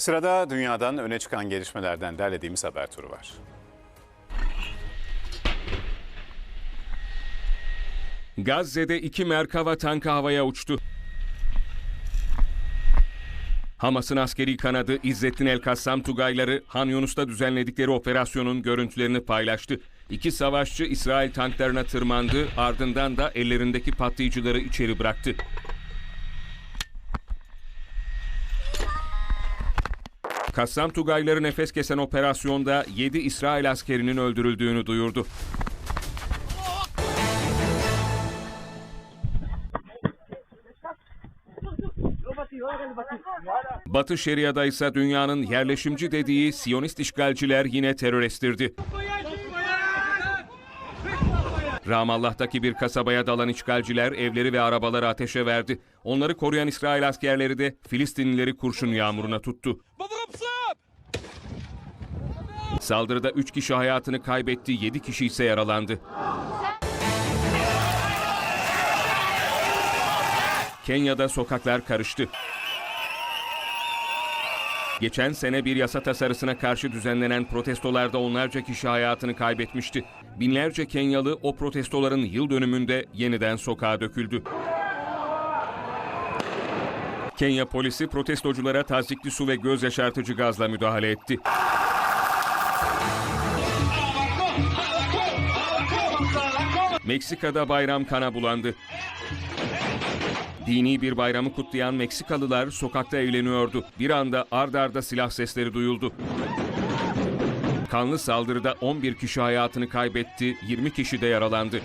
Sırada dünyadan öne çıkan gelişmelerden derlediğimiz haber turu var. Gazze'de iki Merkava tankı havaya uçtu. Hamas'ın askeri kanadı İzzettin El-Kassam Tugayları Han Yunus'ta düzenledikleri operasyonun görüntülerini paylaştı. İki savaşçı İsrail tanklarına tırmandı, ardından da ellerindeki patlayıcıları içeri bıraktı. Kassam Tugayları nefes kesen operasyonda 7 İsrail askerinin öldürüldüğünü duyurdu. Batı Şeria'da ise dünyanın yerleşimci dediği Siyonist işgalciler yine terör estirdi. Ramallah'taki bir kasabaya dalan işgalciler evleri ve arabaları ateşe verdi. Onları koruyan İsrail askerleri de Filistinlileri kurşun yağmuruna tuttu. Saldırıda 3 kişi hayatını kaybetti, 7 kişi ise yaralandı. Kenya'da sokaklar karıştı. Geçen sene bir yasa tasarısına karşı düzenlenen protestolarda onlarca kişi hayatını kaybetmişti. Binlerce Kenyalı o protestoların yıl dönümünde yeniden sokağa döküldü. Kenya polisi protestoculara tazikli su ve göz yaşartıcı gazla müdahale etti. Meksika'da bayram kana bulandı. Dini bir bayramı kutlayan Meksikalılar sokakta eğleniyordu. Bir anda ard arda silah sesleri duyuldu. Kanlı saldırıda 11 kişi hayatını kaybetti, 20 kişi de yaralandı.